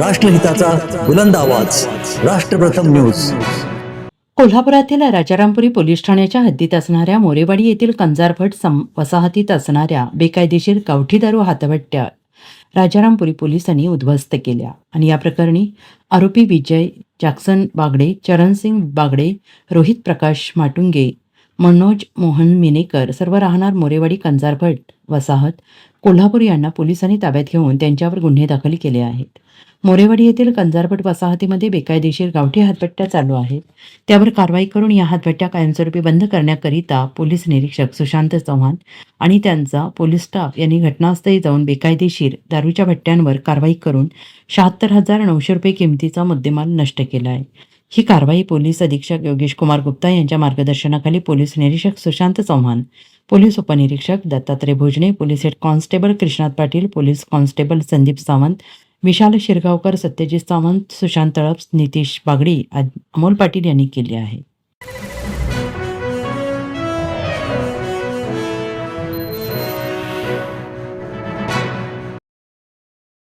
राष्ट्रहिताचा बुलंद आवाज. राष्ट्रप्रथम न्यूज. कोल्हापुरातील राजारामपुरी पोलीस ठाण्याच्या हद्दीत असणाऱ्या मोरेवाडी येथील कंजारभट सम वसाहतीत असणाऱ्या बेकायदेशीर गावठी दारू हातभट्ट्या राजारामपुरी पोलिसांनी उद्ध्वस्त केल्या. आणि या प्रकरणी आरोपी विजय जॅक्सन बागडे चरणसिंग बागडे रोहित प्रकाश माटुंगे मनोज मोहन मिनेकर सर्व राहणार मोरेवाडी कंजारभट वसाहत. कोल्हापूर यांना पोलिसांनी ताब्यात घेऊन त्यांच्यावर गुन्हे दाखल केले आहेत. मोरेवाडी येथील कंजारभट वसाहतीमध्ये बेकायदेशीर गावठी हातभट्ट्या चालू आहेत. त्यावर कारवाई करून या हातभट्ट्या कायमस्वरूपी बंद करण्याकरिता पोलीस निरीक्षक सुशांत चव्हाण आणि त्यांचा पोलीस स्टाफ यांनी घटनास्थळी जाऊन बेकायदेशीर दारूच्या भट्ट्यांवर कारवाई करून शहात्तर हजार नऊशे रुपये किमतीचा मुद्देमाल नष्ट केला आहे. ही कारवाई पोलीस अधीक्षक योगेश कुमार गुप्ता यांच्या मार्गदर्शनाखाली पोलीस निरीक्षक सुशांत चव्हाण पोलीस उपनिरीक्षक Dattatray Bhojane police head constable Krishnat Patil police constable Sandeep Sawant Vishal Shirgaonkar Satyajit Sawant Sushant Talap Nitish Bagdi Amol Patil यांनी केली आहे.